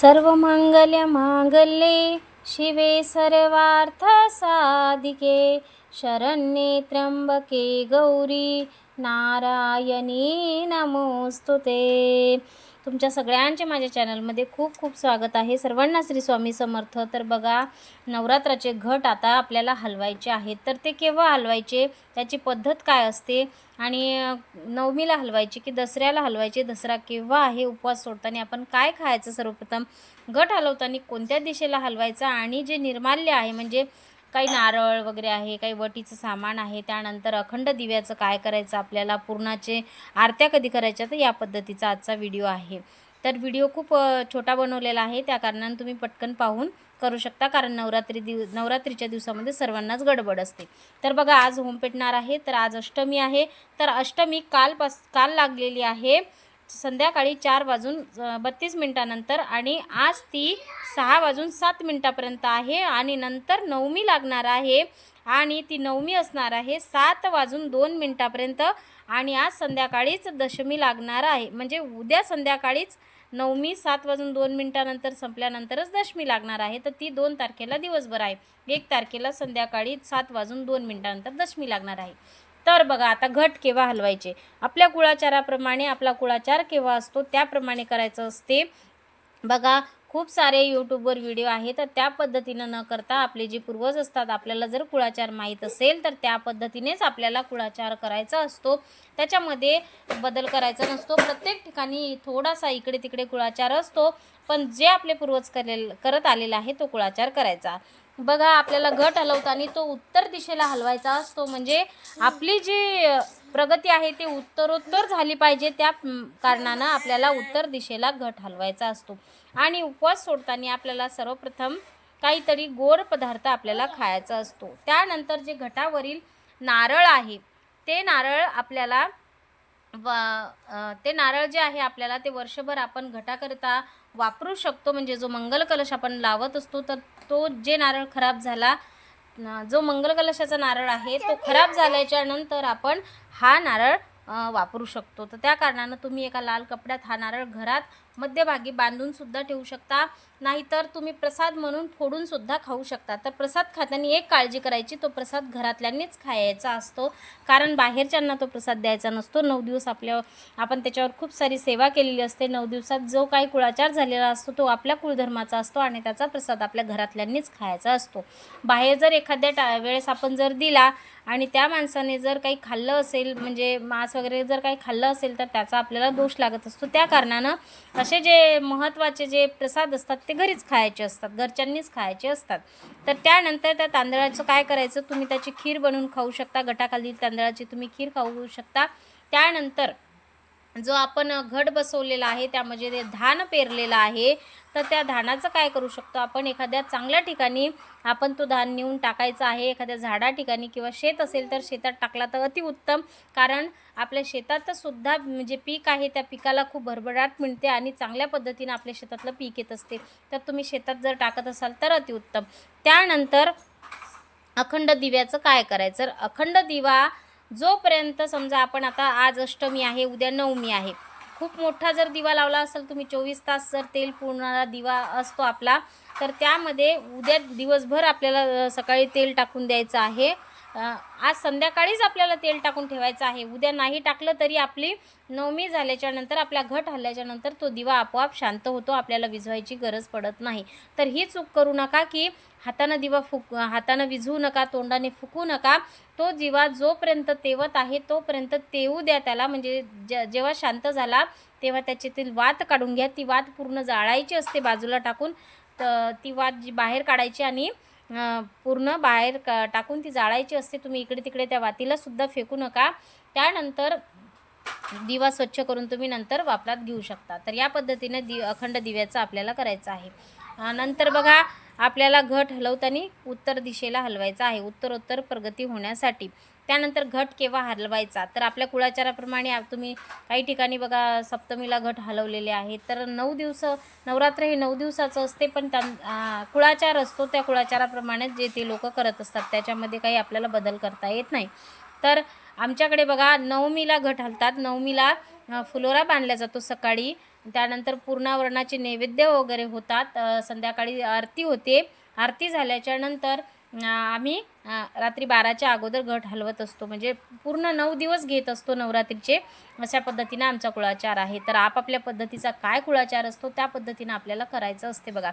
सर्वमङ्गलमाङ्गल्ये शिवे सर्वार्थसाधिके शरण्ये त्र्यम्बके गौरी नारायणी नमोस्तु ते तुमच्या सगळ्यांचे माझ्या चॅनलमध्ये खूप खूप स्वागत आहे. सर्वांना श्री स्वामी समर्थ. तर बघा नवरात्राचे घट आता आपल्याला हलवायचे आहेत. तर ते केव्हा हलवायचे? त्याची पद्धत काय असते? आणि नवमीला हलवायचे की दसऱ्याला हलवायचे? दसरा केव्हा आहे? उपवास सोडताना आपण काय खायचं सर्वप्रथम? घट हलवताना कोणत्या दिशेला हलवायचा? आणि जे निर्माल्य आहे म्हणजे काही नारळ वगैरे आहे काही वटीचं सामान आहे त्यानंतर अखंड दिव्याचं काय करायचं आपल्याला पूर्णाचे आरत्या कधी करायच्या तर या पद्धतीचा आजचा व्हिडिओ आहे. तर व्हिडिओ खूप छोटा बनवलेला आहे त्या कारणाने तुम्ही पटकन पाहून करू शकता कारण नवरात्री दिव नवरात्रीच्या दिवसामध्ये सर्वांनाच गडबड असते. तर बघा आज होम पेटणार आहे तर आज अष्टमी आहे तर अष्टमी कालपास काल लागलेली आहे. संध्याकाळी चार वाजून बत्तीस मिनटानंतर आणि आज ती सहा वाजून सात मिनटापर्यंत आहे आणि नंतर नवमी लागणार आहे आणि ती नवमी असणार आहे सात वाजून दोन मिनटापर्यंत आणि आज संध्याकाळीच दशमी लागणार आहे. म्हणजे उद्या संध्याकाळीच नवमी सात वाजून दोन मिनटानंतर संपल्यानंतरच दशमी लागणार आहे. तर ती दोन तारखेला दिवसभर आहे. एक तारखेला संध्याकाळी सात वाजून दोन मिनटानंतर दशमी लागणार आहे. तर बघा आता घट केव्हा हलवायचे? आपल्या कुळाचाराप्रमाणे आपला कुळाचार केव्हा असतो त्याप्रमाणे करायचं असते. बघा खूप सारे यूट्यूबवर व्हिडिओ आहेत तर त्या पद्धतीनं न करता आपले जे पूर्वज असतात आपल्याला जर कुळाचार माहीत असेल तर त्या पद्धतीनेच आपल्याला कुळाचार करायचा असतो. त्याच्यामध्ये बदल करायचा नसतो. प्रत्येक ठिकाणी थोडासा इकडे तिकडे कुळाचार असतो पण जे आपले पूर्वज करेल करत आलेला आहे तो कुळाचार करायचा. बघा आपल्याला घट हलवताना तो उत्तर दिशेला हलवायचा असतो. म्हणजे आपली जी प्रगती आहे ती उत्तरोत्तर झाली पाहिजे. त्या कारणानं आपल्याला उत्तर दिशेला घट हलवायचा असतो. आणि उपवास सोडताना आपल्याला सर्वप्रथम काहीतरी गोड पदार्थ आपल्याला खायचा असतो. त्यानंतर जे घटावरील नारळ आहे ते नारळ आपल्याला व ते नारळ जे आहे आपल्याला ते वर्षभर आपण घटाकरिता वापरू शकतो. म्हणजे जो मंगल कलश आपण लावत असतो तर तो जे नारळ खराब झाला जो मंगल कलशाचा नारळ आहे तो खराब झाल्याच्यानंतर आपण हा नारळ वापरू शकतो. तर त्या कारणानं तुम्ही एका लाल कपड्यात हा नारळ घरात मध्यभागी बांधून सुद्धा ठेवू शकता. नाहीतर तुम्ही प्रसाद म्हणून फोडून सुद्धा खाऊ शकता. तर प्रसाद खाताना एक काळजी करायची तो प्रसाद घरातल्यांनीच खायचा असतो. कारण बाहेरच्यांना तो प्रसाद द्यायचा नसतो. नऊ दिवस आपल्या आपण त्याच्यावर खूप सारी सेवा केलेली असते. नऊ दिवसात जो काही कुळाचार झालेला असतो तो आपल्या कुळधर्माचा असतो आणि त्याचा प्रसाद आपल्या घरातल्यांनीच खायचा असतो. बाहेर जर एखाद्या टा वेळेस आपण जर दिला आणि त्या माणसाने जर काही खाल्लं असेल म्हणजे मांस वगैरे जर काही खाल्लं असेल तर त्याचा आपल्याला दोष लागत असतो. त्या कारणानं असे जे महत्त्वाचे जे प्रसाद असतात ते घरीच खायचे असतात घरच्यांनीच खायचे असतात. तर त्यानंतर त्या तांदळाचं काय करायचं? तुम्ही त्याची खीर बनवून खाऊ शकता गटाखाली तांदळाची तुम्ही खीर खाऊ शकता. त्यानंतर जो आपण घट बसवलेला आहे त्यामध्ये ते धान पेरलेलं आहे तर त्या धानाचं काय करू शकतो? आपण एखाद्या चांगल्या ठिकाणी आपण तो धान नेऊन टाकायचा आहे एखाद्या झाडा ठिकाणी किंवा शेत असेल तर शेतात टाकला तर अतिउत्तम कारण आपल्या शेतात सुद्धा म्हणजे पीक आहे त्या पिकाला खूप भरभराट मिळते आणि चांगल्या पद्धतीनं आपल्या शेतातलं पीक येत असते. तर तुम्ही शेतात जर टाकत असाल तर अतिउत्तम त्यानंतर अखंड दिव्याचं काय करायचं? तर अखंड दिवा जोपर्यंत समजा आपण आता आज अष्टमी आहे उद्या नवमी आहे खूप मोठा जर दिवा लावला असेल तुम्ही चोवीस तास जर तेल पुरणारा दिवा असतो आपला तर त्यामध्ये उद्या दिवसभर आपल्याला सकाळी तेल टाकून द्यायचं आहे. आज संध्याकाळीच आपल्याला तेल टाकून ठेवायचं आहे. उद्या नाही टाकलं तरी आपली नवमी झाल्याच्यानंतर आपल्या घट हल्ल्याच्या नंतर तो दिवा आपोआप शांत होतो आपल्याला विझवायची गरज पडत नाही. तर ही चूक करू नका की हातानं दिवा फुक हातानं विझवू नका तोंडाने फुकू नका. तो दिवा जोपर्यंत तेवत आहे तोपर्यंत तेवू द्या त्याला. म्हणजे जे जेव्हा शांत झाला तेव्हा त्याच्यातील वात काढून घ्या. ती वात पूर्ण जाळायची असते बाजूला टाकून. तर ती वात जी बाहेर काढायची आणि पूर्ण बाहेर का टाकून ती जाळायची असते. तुम्ही इकडे तिकडे त्या वातीलासुद्धा फेकू नका. त्यानंतर दिवा स्वच्छ करून तुम्ही नंतर वापरात घेऊ शकता. तर या पद्धतीने दि अखंड दिव्याचं आपल्याला करायचं आहे. नंतर बघा आपल्याला घट हलवताना उत्तर दिशेला हलवायचा आहे. उत्तरोत्तर प्रगती होण्यासाठी. त्यानंतर घट केव्हा हलवायचा? तर आपल्या कुळाचाराप्रमाणे तुम्ही काही ठिकाणी बघा सप्तमीला घट हलवलेले आहेत तर नऊ दिवस नवरात्र हे नऊ दिवसाचं असते पण त्या कुळाचार असतो त्या कुळाचाराप्रमाणे जे ते लोक करत असतात त्याच्यामध्ये काही आपल्याला बदल करता येत नाही. तर आमच्याकडे बघा नवमीला घट हलतात. नवमीला फुलोरा बांधला जातो सकाळी. त्यानंतर पूर्णावरणाचे नैवेद्य वगैरे होतात. संध्याकाळी आरती होते. आरती झाल्याच्यानंतर आम्ही रात्री बाराच्या अगोदर घट हलवत असतो. म्हणजे पूर्ण नऊ दिवस घेत असतो नवरात्रीचे. अशा पद्धतीनं आमचा कुळाचार आहे. तर आपापल्या पद्धतीचा काय कुळाचार असतो त्या पद्धतीनं आपल्याला करायचं असते बघा.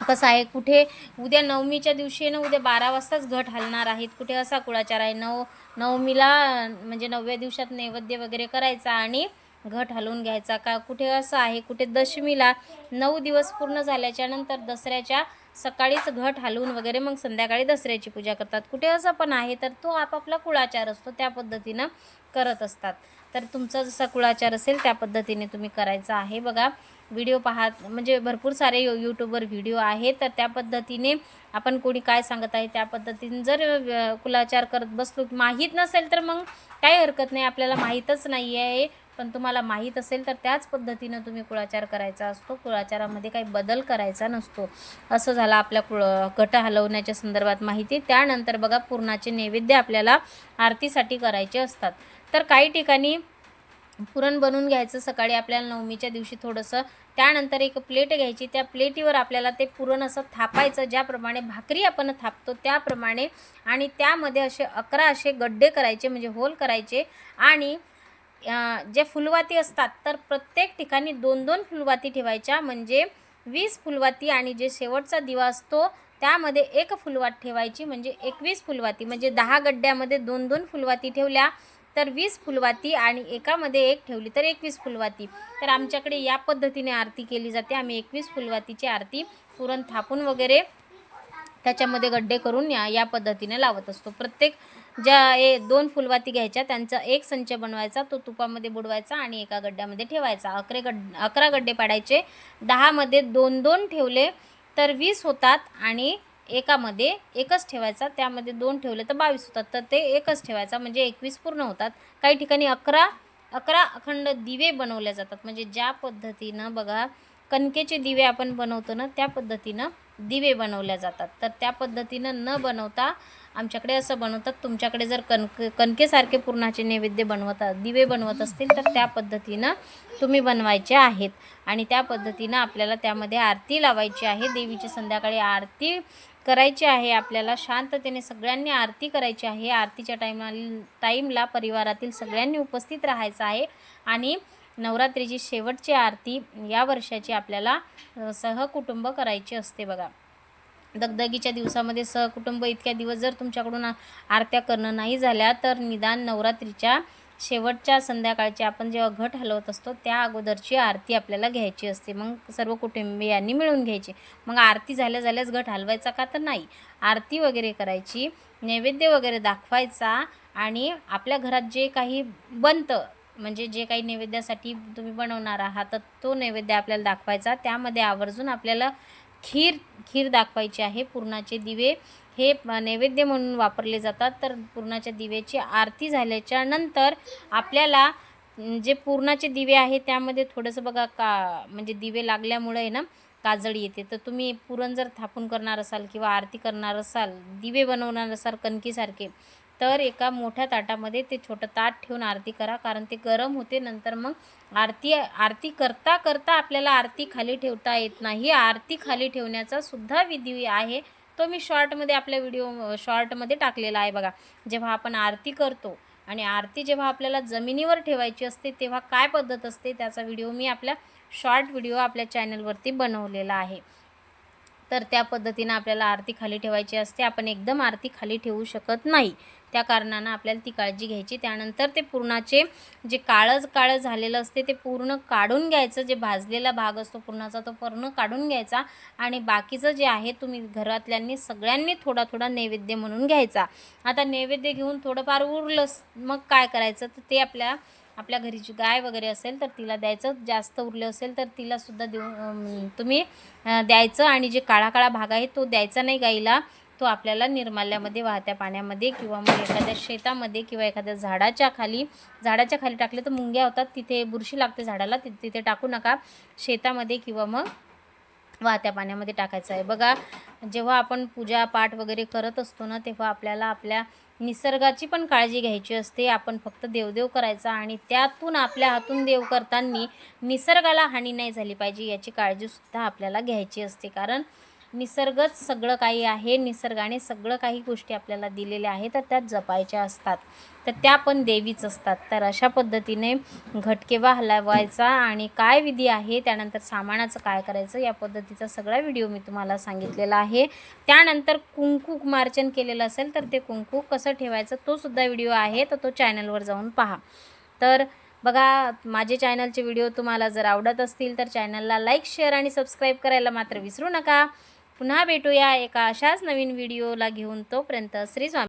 कसं आहे कुठे उद्या नवमीच्या दिवशी आहे ना उद्या बारा वाजताच घट हलणार आहेत. कुठे असा कुळाचार आहे नऊ नवमीला म्हणजे नवव्या दिवसात नैवेद्य वगैरे करायचा आणि घट हलवून घ्यायचा. का कुठे असं आहे कुठे दशमीला नऊ दिवस पूर्ण झाल्याच्यानंतर दसऱ्याच्या सकाळीच घट हलवून वगैरे मग संध्याकाळी दसऱ्याची पूजा करतात. कुठे असं पण आहे तर तो आपापला कुळाचार असतो त्या पद्धतीनं करत असतात. तर तुमचा जसा कुळाचार असेल त्या पद्धतीने तुम्ही करायचा आहे. बघा व्हिडिओ पाहत म्हणजे भरपूर सारे यू यूट्यूबवर व्हिडिओ आहेत तर त्या पद्धतीने आपण कोणी काय सांगत आहे त्या पद्धतीने जर कुलाचार करत बसलो माहीत नसेल तर मग काही हरकत नाही आपल्याला माहीतच नाही आहे पण तुम्हाला माहीत असेल तर त्याच पद्धतीनं तुम्ही कुळाचार करायचा असतो. कुळाचारामध्ये काही बदल करायचा नसतो. असं झालं आपल्या कुळ गट हलवण्याच्या संदर्भात माहिती. त्यानंतर बघा पूर्णाचे नैवेद्य आपल्याला आरतीसाठी करायचे असतात. तर काही ठिकाणी पुरण बनवून घ्यायचं. सकाळी आपल्याला नवमीच्या दिवशी थोडंसं त्यानंतर एक प्लेट घ्यायची. त्या प्लेटीवर आपल्याला ते पुरण असं थापायचं. ज्याप्रमाणे भाकरी आपण थापतो त्याप्रमाणे आणि त्यामध्ये असे अकरा असे गड्डे करायचे म्हणजे होल करायचे आणि जे फुलवाती असतात तर प्रत्येक ठिकाणी दोन दोन फुलवाती ठेवायच्या. म्हणजे वीस फुलवाती आणि जे शेवटचा दिवा असतो त्यामध्ये एक फुलवात ठेवायची. म्हणजे एकवीस फुलवाती. म्हणजे दहा गड्ड्यामध्ये दोन दोन फुलवाती ठेवल्या तर वीस फुलवाती आणि एकामध्ये एक ठेवली तर एकवीस फुलवाती. तर आमच्याकडे या पद्धतीने आरती केली जाते. आम्ही एकवीस फुलवातीची आरती पुरण थापून वगैरे त्याच्यामध्ये गड्डे करून या या पद्धतीने लावत असतो. प्रत्येक ज्या ए दोन फुलवाती घ्यायच्या त्यांचा एक संच बनवायचा तो तुपामध्ये बुडवायचा आणि एका गड्ड्यामध्ये ठेवायचा. अकरे गड अकरा गड्डे पाडायचे. दहामध्ये दोन दोन ठेवले तर वीस होतात आणि एकामध्ये एकच ठेवायचा. त्यामध्ये दोन ठेवले तर बावीस होतात. तर ते एकच ठेवायचा म्हणजे एकवीस पूर्ण होतात. काही ठिकाणी अकरा अकरा अखंड दिवे बनवले जातात. म्हणजे ज्या पद्धतीनं बघा कणकेचे दिवे आपण बनवतो ना त्या पद्धतीनं दिवे बनवल्या जातात. तर त्या पद्धतीनं न बनवता आमच्याकडे असं बनवतात तुमच्याकडे जर कणक कणकेसारखे पूर्णाचे नैवेद्य बनवतात दिवे बनवत असतील तर त्या पद्धतीनं तुम्ही बनवायचे आहेत. आणि त्या पद्धतीनं आपल्याला त्यामध्ये आरती लावायची आहे. देवीची संध्याकाळी आरती करायची आहे. आपल्याला शांततेने सगळ्यांनी आरती करायची आहे. आरतीच्या टाईमा टाईमला परिवारातील सगळ्यांनी उपस्थित राहायचं आहे. आणि नवरात्रीची शेवटची आरती या वर्षाची आपल्याला सहकुटुंब करायची असते बघा. दगदगीच्या दिवसामध्ये सहकुटुंब इतक्या दिवस जर तुमच्याकडून आरत्या करणं नाही झाल्या तर निदान नवरात्रीच्या शेवटच्या संध्याकाळची आपण जेव्हा घट हलवत असतो त्या अगोदरची आरती आपल्याला घ्यायची असते. मग सर्व कुटुंबियांनी मिळून घ्यायची. मग आरती झाल्या झाल्याच घट हलवायचा का तर नाही. आरती वगैरे करायची नैवेद्य वगैरे दाखवायचा आणि आपल्या घरात जे काही बनतं म्हणजे जे काही नैवेद्यासाठी तुम्ही बनवणार आहात तर तो नैवेद्य आपल्याला दाखवायचा. त्यामध्ये आवर्जून आपल्याला खीर खीर दाखवायची आहे पूर्णाचे दिवे. हे नैवेद्य म्हणून वापरले जातात. तर पूर्णाच्या दिव्याची आरती झाल्याच्यानंतर आपल्याला जे पूर्णाचे दिवे आहे त्यामध्ये थोडंसं बघा का म्हणजे दिवे लागल्यामुळे आहे ना काजळ येते. तर तुम्ही पुरण जर थापून करणार असाल किंवा आरती करणार असाल दिवे बनवणार असाल कणकीसारखे तर एका मोठ्या ताटामध्ये ते छोटं ताट ठेवून आरती करा. कारण ते गरम होते नंतर मग आरती आरती करता करता आपल्याला आरती खाली ठेवता येत नाही. आरती खाली ठेवण्याचा सुद्धा विधी आहे. तो मी शॉर्टमध्ये आपल्या व्हिडिओ शॉर्टमध्ये टाकलेला आहे बघा. जेव्हा आपण आरती करतो आणि आरती जेव्हा आपल्याला जमिनीवर ठेवायची असते तेव्हा काय पद्धत असते त्याचा व्हिडिओ मी आपल्या शॉर्ट व्हिडिओ आपल्या चॅनलवरती बनवलेला आहे. तर त्या पद्धतीनं आपल्याला आरती खाली ठेवायची असते. आपण एकदम आरती खाली ठेवू शकत नाही. त्या कारणानं आपल्याला ती काळजी घ्यायची. त्यानंतर ते पूर्णाचे जे काळंच काळं झालेलं असते ते पूर्ण काढून घ्यायचं. जे भाजलेला भाग असतो पूर्णाचा तो पूर्ण काढून घ्यायचा आणि बाकीचं जे आहे तुम्ही घरातल्यांनी सगळ्यांनी थोडा थोडा नैवेद्य म्हणून घ्यायचा. आता नैवेद्य घेऊन थोडंफार उरलं मग काय करायचं? तर ते आपल्या आपल्या घरीची गाय वगैरे असेल तर तिला द्यायचं. जास्त उरलं असेल तर तिलासुद्धा देऊ तुम्ही द्यायचं. आणि जे काळा काळा भाग आहे तो द्यायचा नाही गाईला. तो आपल्याला निर्माल्यामध्ये वाहत्या पाण्यामध्ये किंवा मग एखाद्या शेतामध्ये किंवा एखाद्या झाडाच्या खाली झाडाच्या खाली टाकले तर मुंग्या होतात. तिथे बुरशी लागते झाडाला ति तिथे टाकू नका. शेतामध्ये किंवा मग वाहत्या पाण्यामध्ये टाकायचं आहे. बघा जेव्हा आपण पूजा पाठ वगैरे करत असतो ना तेव्हा आपल्याला आपल्या निसर्गाची पण काळजी घ्यायची असते. आपण फक्त देवदेव करायचा आणि त्यातून आपल्या हातून देव करताना निसर्गाला हानी नाही झाली पाहिजे याची काळजीसुद्धा आपल्याला घ्यायची असते. कारण निसर्गच सगळं काही आहे निसर्गाने सगळं काही गोष्टी आपल्याला दिलेल्या आहेत तर त्यात जपायच्या असतात. तर त्या पण देवीच असतात. तर अशा पद्धतीने घटकेवा हलवायचा आणि काय विधी आहे त्यानंतर सामानाचं काय करायचं या पद्धतीचा सगळा व्हिडिओ मी तुम्हाला सांगितलेला आहे. त्यानंतर कुंकू मार्चन केलेलं असेल तर ते कुंकू कसं ठेवायचं तो सुद्धा व्हिडिओ आहे तर तो चॅनलवर जाऊन पहा. तर बघा माझे चॅनलचे व्हिडिओ तुम्हाला जर आवडत असतील तर चॅनलला लाईक शेअर आणि सबस्क्राईब करायला मात्र विसरू नका. पुन्हा भेटूया एका अशाच नवीन व्हिडिओला घेऊन तोपर्यंत श्री स्वामी